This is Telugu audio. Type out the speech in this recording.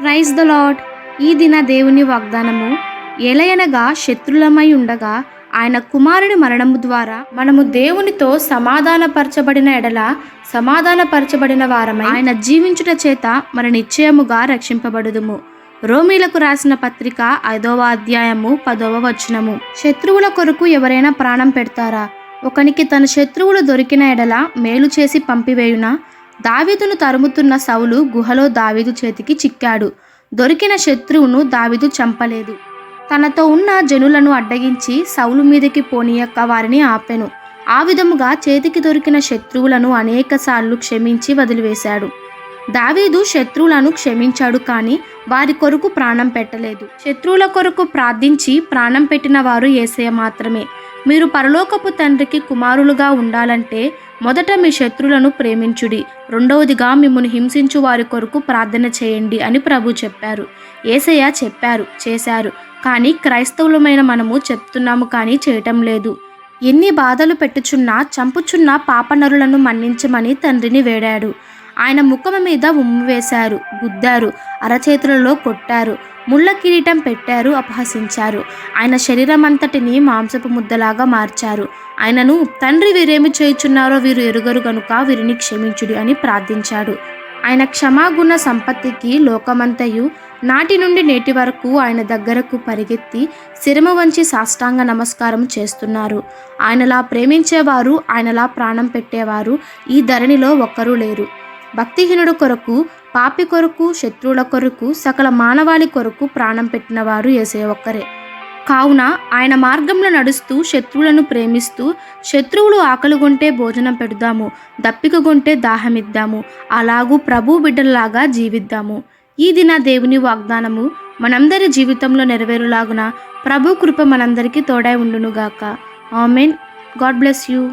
ప్రైజ్ ద లాడ్ ఈ దిన దేవుని వాగ్దానము ఎలయనగా శత్రులమై ఉండగా ఆయన కుమారుడి మరణము ద్వారా మనము దేవునితో సమాధానపరచబడిన ఎడల సమాధానపరచబడిన వారమై ఆయన జీవించుట చేత మన నిశ్చయముగా రక్షింపబడుదుము. రోమీలకు రాసిన పత్రిక ఐదవ అధ్యాయము పదవ వచనము. శత్రువుల కొరకు ఎవరైనా ప్రాణం పెడతారా? ఒకనికి తన శత్రువులు దొరికిన ఎడల మేలు చేసి పంపివేయునా? దావీదును తరుముతున్న సౌలు గుహలో దావీదు చేతికి చిక్కాడు. దొరికిన శత్రువును దావీదు చంపలేదు. తనతో ఉన్న జనులను అడ్డగించి సౌలు మీదకి పోనీయక్క వారిని ఆపెను. ఆ విధముగా చేతికి దొరికిన శత్రువులను అనేకసార్లు క్షమించి వదిలివేశాడు. దావీదు శత్రువులను క్షమించాడు కానీ వారి కొరకు ప్రాణం పెట్టలేదు. శత్రువుల కొరకు ప్రార్థించి ప్రాణం పెట్టిన వారు ఏసయ మాత్రమే. మీరు పరలోకపు తండ్రికి కుమారులుగా ఉండాలంటే మొదట మీ శత్రులను ప్రేమించుడి. రెండవదిగా మిమ్మల్ని హింసించు వారి కొరకు ప్రార్థన చేయండి అని ప్రభు చెప్పారు. ఏసయ్య చెప్పారు చేశారు. కానీ క్రైస్తవులమైన మనము చెప్తున్నాము కానీ చేయటం లేదు. ఎన్ని బాధలు పెట్టుచున్నా చంపుచున్న పాపనరులను మన్నించమని తండ్రిని వేడాడు. ఆయన ముఖం మీద ఉమ్ము వేశారు గుద్దారు అరచేతులలో కొట్టారు. ముళ్ళ కిరీటం పెట్టారు అపహసించారు. ఆయన శరీరం అంతటిని మాంసపు ముద్దలాగా మార్చారు. ఆయనను తండ్రి వీరేమి చేయుచున్నారో వీరు ఎరుగరు గనుక వీరిని క్షమించుడి అని ప్రార్థించాడు. ఆయన క్షమాగుణ సంపత్తికి లోకమంతయు నాటి నుండి నేటి వరకు ఆయన దగ్గరకు పరిగెత్తి శిరమ వంచి సాష్టాంగ నమస్కారం చేస్తున్నారు. ఆయనలా ప్రేమించేవారు ఆయనలా ప్రాణం పెట్టేవారు ఈ ధరణిలో ఒక్కరూ లేరు. భక్తిహీనుడు కొరకు పాపి కొరకు శత్రువుల కొరకు సకల మానవాళి కొరకు ప్రాణం పెట్టినవారు ఏసే ఒక్కరే. కావున ఆయన మార్గంలో నడుస్తూ శత్రువులను ప్రేమిస్తూ శత్రువులు ఆకలిగొంటే భోజనం పెడదాము దప్పికగొంటే దాహమిద్దాము అలాగూ ప్రభు బిడ్డలలాగా జీవిద్దాము. ఈ దిన దేవుని వాగ్దానము మనందరి జీవితంలో నెరవేరులాగున ప్రభు కృప మనందరికీ తోడై ఉండునుగాక. ఆమెన్. God bless you.